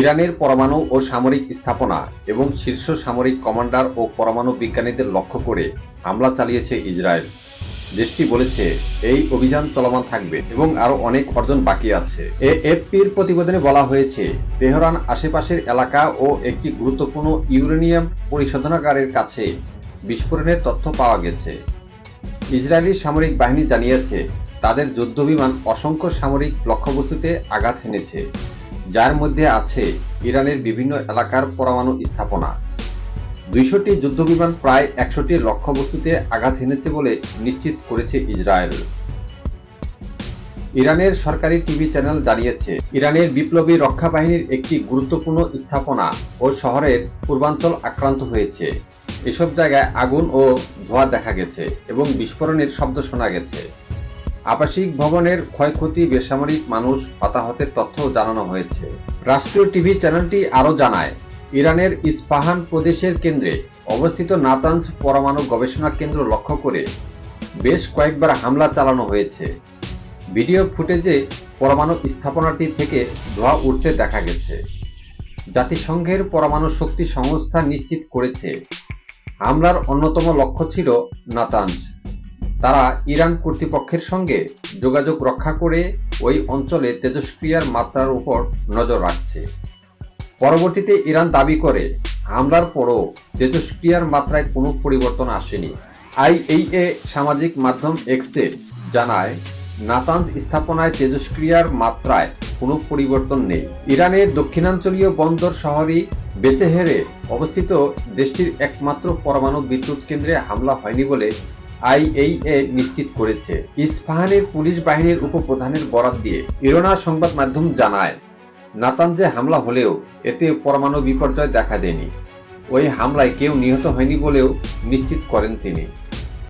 ইরানের পরমাণু ও সামরিক স্থাপনা এবং শীর্ষ সামরিক কমান্ডার ও পরমাণু বিজ্ঞানীদের লক্ষ্য করে হামলা চালিয়েছে ইসরায়েল। দেশটি বলেছে, এই অভিযান চলমান থাকবে এবং আরও অনেক অর্জন বাকি আছে। এএফপির প্রতিবেদনে বলা হয়েছে, তেহরান আশেপাশের এলাকা ও একটি গুরুত্বপূর্ণ ইউরেনিয়াম পরিশোধনাগারের কাছে বিস্ফোরণের তথ্য পাওয়া গেছে। ইসরায়েলি সামরিক বাহিনী জানিয়েছে, তাদের যুদ্ধবিমান অসংখ্য সামরিক লক্ষ্যবস্তুতে আঘাত হেনেছে যার মধ্যে আছে ইরানের বিভিন্ন এলাকার পরমাণু স্থাপনা। দুইশোটি যুদ্ধবিমান প্রায় একশোটি লক্ষ্যবস্তুতে আঘাত হেনেছে বলে নিশ্চিত করেছে ইসরায়েল। ইরানের সরকারি টিভি চ্যানেল জানিয়েছে, ইরানের বিপ্লবী রক্ষা বাহিনীর একটি গুরুত্বপূর্ণ স্থাপনা ও শহরের পূর্বাঞ্চল আক্রান্ত হয়েছে। এসব জায়গায় আগুন ও ধোঁয়া দেখা গেছে এবং বিস্ফোরণের শব্দ শোনা গেছে। আবাসিক ভবনের ক্ষয়ক্ষতি, বেসামরিক মানুষ হতাহতের তথ্য জানানো হয়েছে। রাষ্ট্রীয় টিভি চ্যানেলটি আরও জানায়, ইরানের ইস্পাহান প্রদেশের কেন্দ্রে অবস্থিত নাতানস পরমাণু গবেষণা কেন্দ্র লক্ষ্য করে বেশ কয়েকবার হামলা চালানো হয়েছে। ভিডিও ফুটেজে পরমাণু স্থাপনাটি থেকে ধোঁয়া উঠতে দেখা গেছে। জাতিসংঘের পরমাণু শক্তি সংস্থা নিশ্চিত করেছে। হামলার অন্যতম লক্ষ্য ছিল নাতানস। তারা ইরান কর্তৃপক্ষের সঙ্গে যোগাযোগ রক্ষা করে ওই অঞ্চলে তেজস্ক্রিয়ার মাত্রার উপর নজর রাখছে। পরবর্তীতে ইরান দাবি করে, হামলার পরও তেজস্ক্রিয়ার মাত্রায় কোনো পরিবর্তন আসেনি। আইএইএ সামাজিক মাধ্যম এক্সে জানায় নাতানজ স্থাপনায় তেজস্ক্রিয়ার মাত্রায় কোনো পরিবর্তন নেই। ইরানের দক্ষিণাঞ্চলীয় বন্দর শহরই বেসেহেরে অবস্থিত দেশটির একমাত্র পরমাণু বিদ্যুৎ কেন্দ্রে হামলা হয়নি বলে আইএইএ নিশ্চিত করেছে। ইস্পাহানের পুলিশ বাহিনীর উপপ্রধানের বরাত দিয়ে ইরোনা সংবাদ মাধ্যম জানায় নাতানজে হামলা হলেও এতে পরমাণু বিপর্যয় দেখা দেয়নি। ওই হামলায় কেউ নিহত হয়নি বলেও নিশ্চিত করেন তিনি।